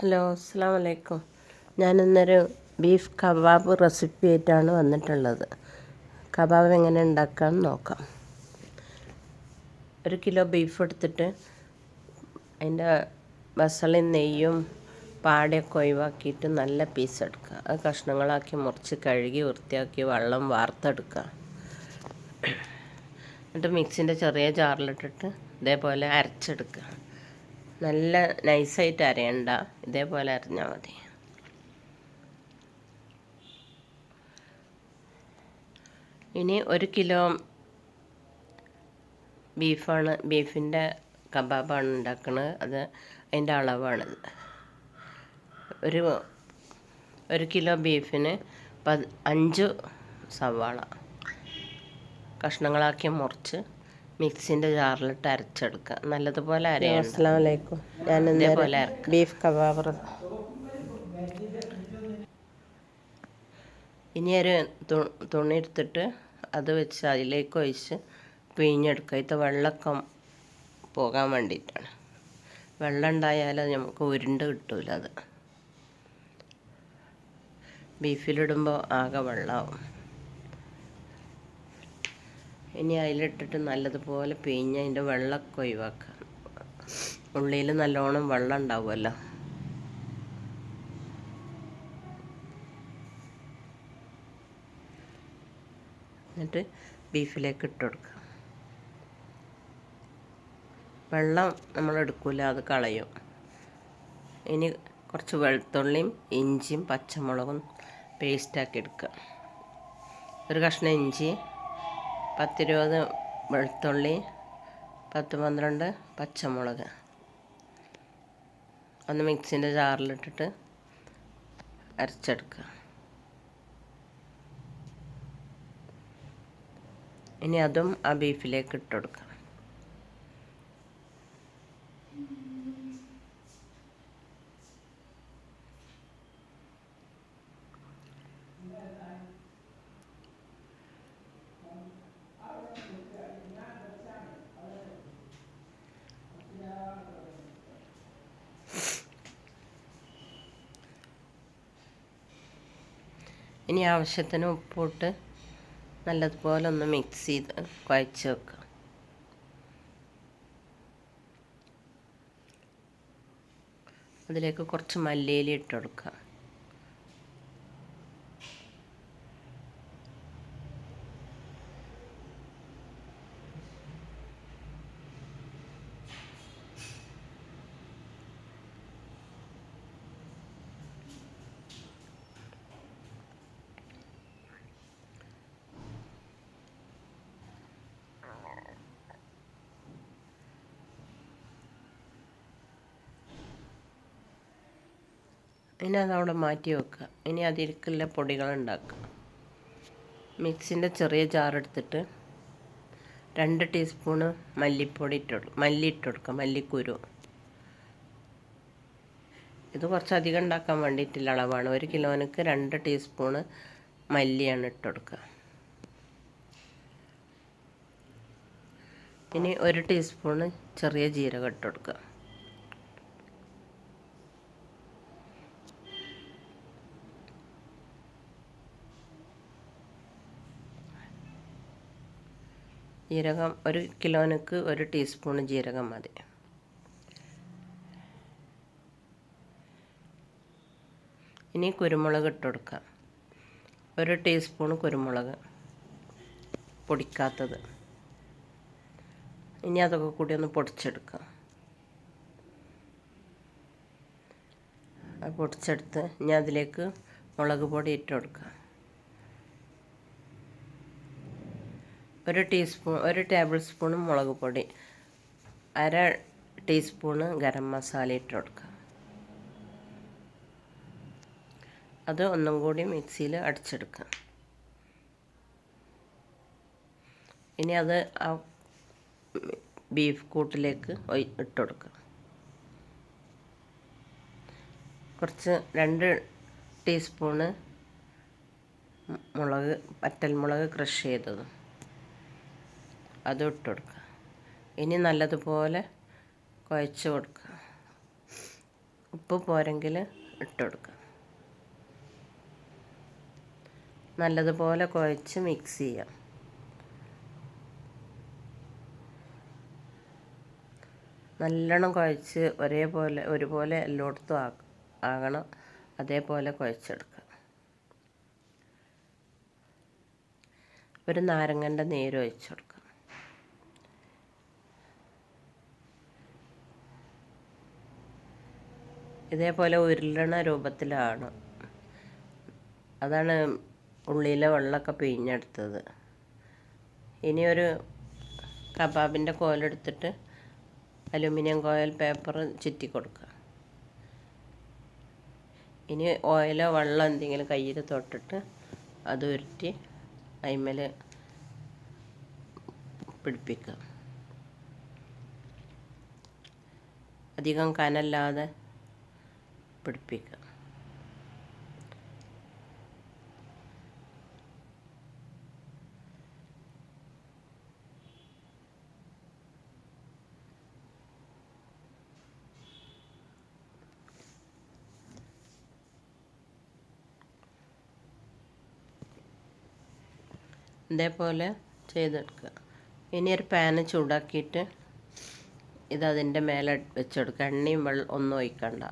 Hello അസ്സാം വലൈക്കും ഞാനിന്നൊരു beef kebab recipe ആയിട്ടാണ് വന്നിട്ടുള്ളത്. കബാബ് എങ്ങനെ ഉണ്ടാക്കാമെന്ന് നോക്കാം. ഒരു കിലോ ബീഫ് എടുത്തിട്ട് അതിന്റെ മസാലയും നെയ്യും പാടയൊക്കെ ഒഴിവാക്കിയിട്ട് നല്ല പീസ് എടുക്കുക. അത് കഷ്ണങ്ങളാക്കി മുറിച്ച് കഴുകി വൃത്തിയാക്കി വെള്ളം വാർത്തെടുക്കുക. എന്നിട്ട് മിക്സിന്റെ ചെറിയ ജാറിലിട്ടിട്ട് ഇതേപോലെ അരച്ചെടുക്കുക. നല്ല നൈസായിട്ട് അരയണ്ട. ഇതേപോലെ അരഞ്ഞാൽ മതി. ഇനി ഒരു കിലോ ബീഫാണ്. ബീഫിന്റെ കബാബാണ് ഉണ്ടാക്കുന്നത് അത് അതിന്റെ അളവാണിത്. ഒരു ഒരു കിലോ ബീഫിന് പത് അഞ്ച് സവാള. കഷ്ണങ്ങളാക്കി മുറിച്ച് മിക്സിന്റെ ജാറിലിട്ട് അരച്ചെടുക്കുക നല്ലതുപോലെ അരയണം അസ്സാം വലൈക്കും ഞാൻ ഇതേപോലെ ബീഫ് കബാബ് ഇനി ഒരു തുണി എടുത്തിട്ട് അത് വെച്ച് അതിലേക്ക് ഒഴിച്ച് പിഴിഞ്ഞെടുക്കുക ഇത് വെള്ളമൊക്കെ പോകാൻ വേണ്ടിയിട്ടാണ് വെള്ളം ഉണ്ടായാൽ നമുക്ക് ഉരുണ്ട് കിട്ടൂല അത്. ബീഫിലിടുമ്പോൾ ആകെ വെള്ളമാവും ഇനി അതിലിട്ടിട്ട് നല്ലതുപോലെ പിഴിഞ്ഞ് അതിന്റെ വെള്ളമൊക്കെ ഒഴിവാക്കുക. ഉള്ളിൽ നല്ലോണം വെള്ളം ഉണ്ടാവുമല്ലോ. എന്നിട്ട് ബീഫിലേക്ക് ഇട്ട് കൊടുക്കുക. വെള്ളം നമ്മൾ എടുക്കൂല അത് കളയും. ഇനി കുറച്ച് വെളുത്തുള്ളിയും ഇഞ്ചിയും പച്ചമുളകും പേസ്റ്റാക്കി എടുക്കുക. ഒരു കഷ്ണം ഇഞ്ചി പത്തിരുപത് വെളുത്തുള്ളി പത്ത് പന്ത്രണ്ട് പച്ചമുളക്. ഒന്ന് മിക്സിന്റെ ജാറിലിട്ടിട്ട് അരച്ചെടുക്കുക. ഇനി അതും ആ ബീഫിലേക്ക് ഇട്ട് കൊടുക്കുക. ഇനി ആവശ്യത്തിന് ഉപ്പിട്ട് നല്ലതുപോലെ ഒന്ന് മിക്സ് ചെയ്ത് കുഴച്ച് വെക്കുക അതിലേക്ക് കുറച്ച് മല്ലിയില ഇട്ട് കൊടുക്കുക ഇനി അതവിടെ മാറ്റി വെക്കുക. ഇനി അതിലേക്കുള്ള പൊടികൾ ഉണ്ടാക്കുക. മിക്സിന്റെ ചെറിയ ജാർ എടുത്തിട്ട് രണ്ട് ടീസ്പൂണ് മല്ലിപ്പൊടി ഇട്ട് കൊടുക്കുക മല്ലി ഇട്ട് കൊടുക്കുക. മല്ലിക്കുരു. ഇത് കുറച്ചധികം ഉണ്ടാക്കാൻ വേണ്ടിയിട്ടുള്ള അളവാണ്. ഒരു കിലോനക്ക് രണ്ട് ടീസ്പൂണ് മല്ലിയാണ് ഇട്ട് കൊടുക്കുക. ഇനി ഒരു ടീസ്പൂണ് ചെറിയ ജീരകം ഇട്ട് കൊടുക്കുക. ജീരകം ഒരു കിലോനക്ക് ഒരു ടീസ്പൂൺ ജീരകം മതി. ഇനി കുരുമുളക് ഇട്ട് കൊടുക്കാം. ഒരു ടീസ്പൂൺ കുരുമുളക് പൊടിക്കാത്തത്. ഇനി അതൊക്കെ കൂടി ഒന്ന് പൊടിച്ചെടുക്കാം. പൊടിച്ചെടുത്ത് ഇനി അതിലേക്ക് മുളക് പൊടി ഇട്ട് കൊടുക്കാം. ഒരു ടീസ്പൂൺ ഒരു ടേബിൾ സ്പൂൺ മുളക് പൊടി അര ടീസ്പൂണ് ഗരം മസാല ഇട്ട് കൊടുക്കുക. അത് ഒന്നും കൂടി മിക്സിയിൽ അടിച്ചെടുക്കുക. ഇനി അത് ആ ബീഫ് കൂട്ടിലേക്ക് ഇട്ട് കൊടുക്കുക. കുറച്ച് രണ്ട് ടീസ്പൂണ് മുളക് വറ്റൽമുളക് ക്രഷ് ചെയ്തതും. അതും ഇട്ട് കൊടുക്കുക. ഇനി നല്ലതുപോലെ കുഴച്ച് കൊടുക്കുക. ഉപ്പ് പോരെങ്കിൽ ഇട്ട് കൊടുക്കുക. നല്ലതുപോലെ കുഴച്ച് മിക്സ് ചെയ്യാം. നല്ലോണം കുഴച്ച് ഒരേപോലെ ഒരുപോലെ എല്ലായിടത്തും ആ ആകണം. അതേപോലെ കുഴച്ചെടുക്കുക. ഒരു നാരങ്ങന്റെ നീര് ഒഴിച്ചു കൊടുക്കുക. ഇതേപോലെ ഉരുളണ രൂപത്തിലാണ്. അതാണ് ഉള്ളിയിലെ വെള്ളമൊക്കെ പിഴിഞ്ഞെടുത്തത്. ഇനി ഒരു കബാബിന്റെ കോലെടുത്തിട്ട് അലുമിനിയം കോയിൽ പേപ്പർ ചുറ്റി കൊടുക്കുക. ഇനി ഓയിലോ വെള്ളം എന്തെങ്കിലും കയ്യിൽ തൊട്ടിട്ട് അത് ഉരുട്ടി അതിന്മേൽ പിടിപ്പിക്കുക. അധികം കനല്ലാതെ പിടിപ്പിക്കുക ഇതേപോലെ ചെയ്തെടുക്കുക. ഇനി ഒരു പാന് ചൂടാക്കിയിട്ട് ഇതതിന്റെ മേലെ വെച്ചെടുക്കുക. എണ്ണയും വെള്ളം ഒന്നും ഒഴിക്കണ്ട.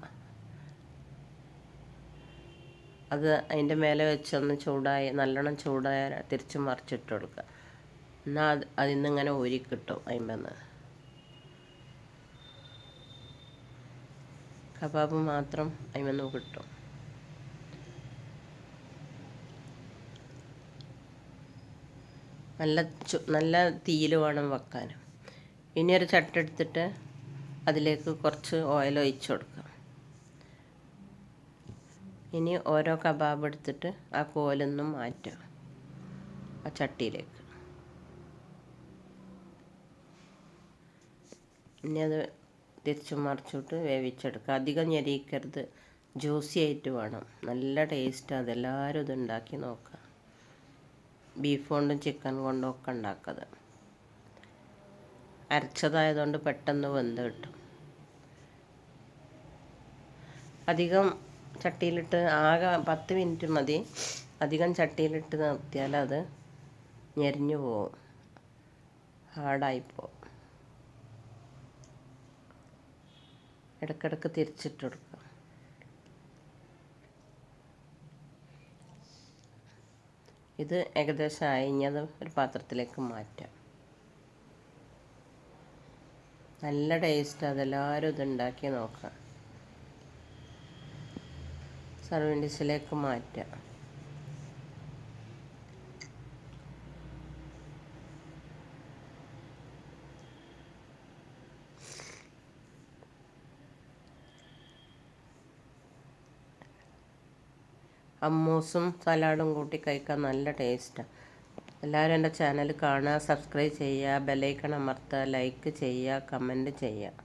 അത് അതിന്റെ മേലെ വെച്ചൊന്ന് ചൂടായി നല്ലോണം ചൂടായ തിരിച്ചും മറിച്ചിട്ട് കൊടുക്കുക. എന്നാൽ അത് അതിൽ നിന്ന് ഇങ്ങനെ ഊരി കിട്ടും അതിന്മേന്ന് കബാബ് മാത്രം അതിന്മേന്ന് കിട്ടും. നല്ല ചു നല്ല തീയിൽ വേണം വെക്കാൻ. ഇനി ഒരു ചട്ടെടുത്തിട്ട് അതിലേക്ക് കുറച്ച് ഓയിൽ ഒഴിച്ചു കൊടുക്കുക. ഇനി ഓരോ കബാബ് എടുത്തിട്ട് ആ കോലൊന്നും മാറ്റുക. ആ ചട്ടിയിലേക്ക്. ഇനി അത് തിരിച്ചു മറിച്ചിട്ട് വേവിച്ചെടുക്കുക. അധികം ഞെരിക്കരുത്. ജ്യൂസി ആയിട്ട് വേണം. നല്ല ടേസ്റ്റ്. അതെല്ലാവരും ഇത് ഉണ്ടാക്കി നോക്കുക. ബീഫ് കൊണ്ടും ചിക്കൻ കൊണ്ടും ഒക്കെ ഉണ്ടാക്കുന്നത് അരച്ചതായതുകൊണ്ട് പെട്ടെന്ന് വെന്ത് കിട്ടും. അധികം ചട്ടിയിലിട്ട് ആകെ പത്ത് മിനിറ്റ് മതി. അധികം ചട്ടിയിലിട്ട് നിർത്തിയാൽ അത് ഞെരിഞ്ഞു പോവും. ഹാർഡായിപ്പോവും ഇടക്കിടക്ക് തിരിച്ചിട്ട് കൊടുക്കുക ഇത് ഏകദേശം ആയി. ഇനി അത് ഒരു പാത്രത്തിലേക്ക് മാറ്റാം. നല്ല ടേസ്റ്റ്. അതെല്ലാവരും ഇത് ഉണ്ടാക്കി നോക്കാം. സർവിങ് ഡിഷിലേക്ക് മാറ്റാം. അമ്മൂസും സലാഡും കൂട്ടി കഴിക്കാൻ നല്ല ടേസ്റ്റാണ് എല്ലാവരും എന്റെ ചാനൽ കാണുക സബ്സ്ക്രൈബ് ചെയ്യുക ബെലൈക്കൺ അമർത്തുക ലൈക്ക് ചെയ്യുക കമന്റ് ചെയ്യുക.